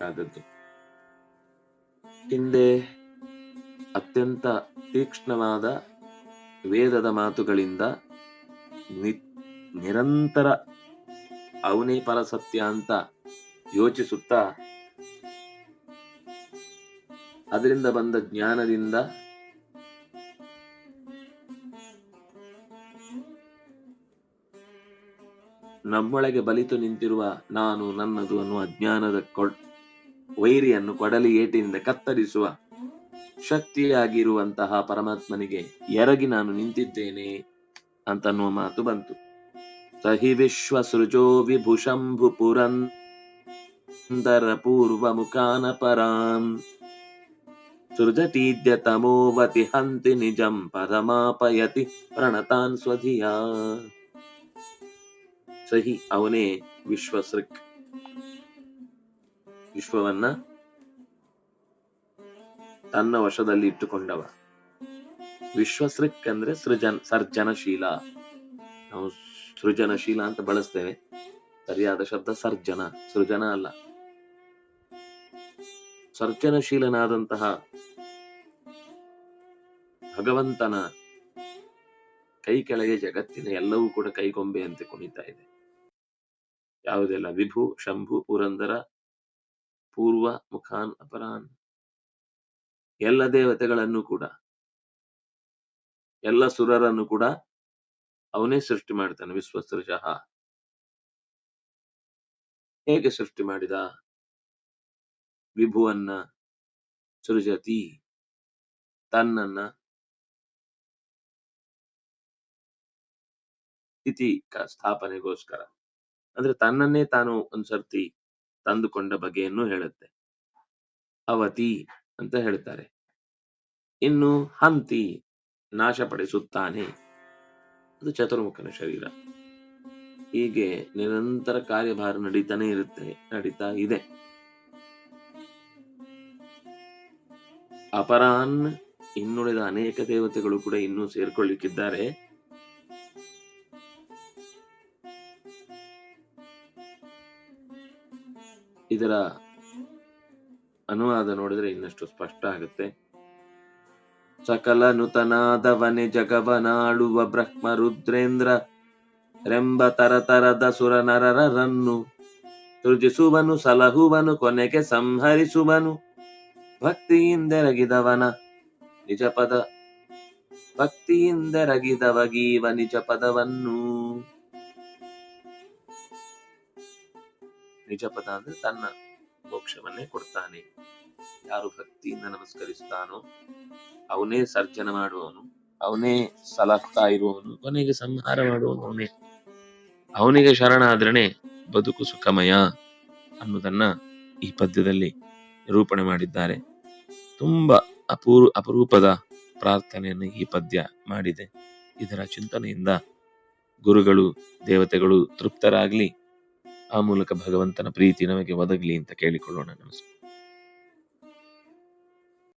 ಆದದ್ದು ಹಿಂದೆ ಅತ್ಯಂತ ತೀಕ್ಷ್ಣವಾದ ವೇದದ ಮಾತುಗಳಿಂದ ನಿ- ನಿರಂತರ ಅವನೇ ಪರಸತ್ಯ ಅಂತ ಯೋಚಿಸುತ್ತಾ ಅದರಿಂದ ಬಂದ ಜ್ಞಾನದಿಂದ ನಮ್ಮೊಳಗೆ ಬಲಿತು ನಿಂತಿರುವ ನಾನು ನನ್ನದು ಅನ್ನುವ ಜ್ಞಾನದ ಕೊಡ್ ವೈರಿಯನ್ನು ಕೊಡಲಿ ಏಟಿನಿಂದ ಕತ್ತರಿಸುವ ಶಕ್ತಿಯಾಗಿರುವಂತಹ ಪರಮಾತ್ಮನಿಗೆ ಎರಗಿ ನಾನು ನಿಂತಿದ್ದೇನೆ ಅಂತನ್ನುವ ಮಾತು ಬಂತು. ಸಹಿ ವಿಶ್ವ ಸೃಜೋ ವಿಭುಶಂಭು ಪುರಂದರ ಪೂರ್ವ ಮುಖಾನ ಪರಾಂ. ಸೃಜತೀದ್ಯ ತಮೋವತಿ ಹಂತಿ ನಿಜಂ ಪರಮಾಪಯತಿ ಪ್ರಣತಾನ್ ಸ್ವಧಿಯ. ಸಹಿ ಅವನೇ ವಿಶ್ವಸೃಕ್ ವಿಶ್ವವನ್ನ ತನ್ನ ವಶದಲ್ಲಿ ಇಟ್ಟುಕೊಂಡವ. ವಿಶ್ವಸೃಕ್ ಅಂದ್ರೆ ಸೃಜನ್, ಸರ್ಜನಶೀಲ. ನಾವು ಸೃಜನಶೀಲ ಅಂತ ಬಳಸ್ತೇವೆ. ಸರಿಯಾದ ಶಬ್ದ ಸರ್ಜನ, ಸೃಜನ ಅಲ್ಲ. ಸರ್ಜನಶೀಲನಾದಂತಹ ಭಗವಂತನ ಕೈ ಕೆಳಗೆ ಜಗತ್ತಿನ ಎಲ್ಲವೂ ಕೂಡ ಕೈಗೊಂಬೆ ಕೈಗೊಂಬೆಯಂತೆ ಕುಣಿತಾ ಇದೆ. ಯಾವುದೆಲ್ಲ? ವಿಭು, ಶಂಭು, ಪುರಂದರ ಪೂರ್ವ ಮುಖಾನ್ ಅಪರಾನ್ ಎಲ್ಲ ದೇವತೆಗಳನ್ನು ಕೂಡ. ಎಲ್ಲ ಸುರರನ್ನು ಕೂಡ ಅವನೇ ಸೃಷ್ಟಿ ಮಾಡ್ತಾನೆ ವಿಶ್ವಸೃಜಃ ಹೇಗೆ ಸೃಷ್ಟಿ ಮಾಡಿದ? ವಿಭುವನ್ನ, ಸೃಜತಿ, ತನ್ನನ್ನ. ಸ್ಥಿತಿ ಸ್ಥಾಪನೆಗೋಸ್ಕರ. ಅಂದ್ರೆ ತನ್ನನ್ನೇ ತಾನು ಒಂದ್ಸರ್ತಿ ತಂದುಕೊಂಡ ಬಗೆಯನ್ನು ಹೇಳುತ್ತೆ. ಅವತಿ ಅಂತ ಹೇಳ್ತಾರೆ. ಇನ್ನು ಹಂತಿ ನಾಶಪಡಿಸುತ್ತಾನೆ. ಅದು ಚತುರ್ಮುಖನ ಶರೀರ. ಹೀಗೆ ನಿರಂತರ ಕಾರ್ಯಭಾರ ನಡೀತಾನೆ ಇರುತ್ತೆ, ನಡೀತಾ ಇದೆ. ಅಪರಾನ್ ಇನ್ನುಳಿದ ಅನೇಕ ದೇವತೆಗಳು ಕೂಡ ಇನ್ನೂ ಸೇರ್ಕೊಳ್ಳಿಕ್ಕಿದ್ದಾರೆ. ಇದರ ಅನುವಾದ ನೋಡಿದ್ರೆ ಇನ್ನಷ್ಟು ಸ್ಪಷ್ಟ ಆಗುತ್ತೆ. ಸಕಲ ನೂತನಾದವನೆ ಜಗವನಾಳುವ ಬ್ರಹ್ಮ ರುದ್ರೇಂದ್ರ ರೆಂಬ ತರತರದ ಸುರ ನರರನ್ನು ಸೃಜಿಸುವನು, ಸಲಹುವನು, ಕೊನೆಗೆ ಸಂಹರಿಸುವನು. ಭಕ್ತಿಯಿಂದೆರಗಿದವನ ನಿಜ ಪದ ಭಕ್ತಿಯಿಂದೆರಗಿದವಗೀವ ನಿಜ ಪದವನ್ನು. ನಿಜ ಪದ ಅಂದ್ರೆ ತನ್ನ ಮೋಕ್ಷವನ್ನೇ ಕೊಡ್ತಾನೆ. ಯಾರು ಭಕ್ತಿಯಿಂದ ನಮಸ್ಕರಿಸ್ತಾನೋ ಅವನೇ ಸರ್ಜನ ಮಾಡುವವನು, ಅವನೇ ಸಲಹ್ತಾ ಇರುವವನು, ಕೊನೆಗೆ ಸಂಹಾರ ಮಾಡುವವನು ಅವನೇ. ಅವನಿಗೆ ಶರಣಾದ್ರನೆ ಬದುಕು ಸುಖಮಯ ಅನ್ನೋದನ್ನ ಈ ಪದ್ಯದಲ್ಲಿ ನಿರೂಪಣೆ ಮಾಡಿದ್ದಾರೆ. ತುಂಬಾ ಅಪೂರ್, ಅಪರೂಪದ ಪ್ರಾರ್ಥನೆಯನ್ನು ಈ ಪದ್ಯ ಮಾಡಿದೆ. ಇದರ ಚಿಂತನೆಯಿಂದ ಗುರುಗಳು, ದೇವತೆಗಳು ತೃಪ್ತರಾಗ್ಲಿ ಆ ಮೂಲಕ ಭಗವಂತನ ಪ್ರೀತಿ ನಮಗೆ ಒದಗಲಿ ಅಂತ ಕೇಳಿಕೊಳ್ಳೋಣ. ನಮಸ್ಕಾರ.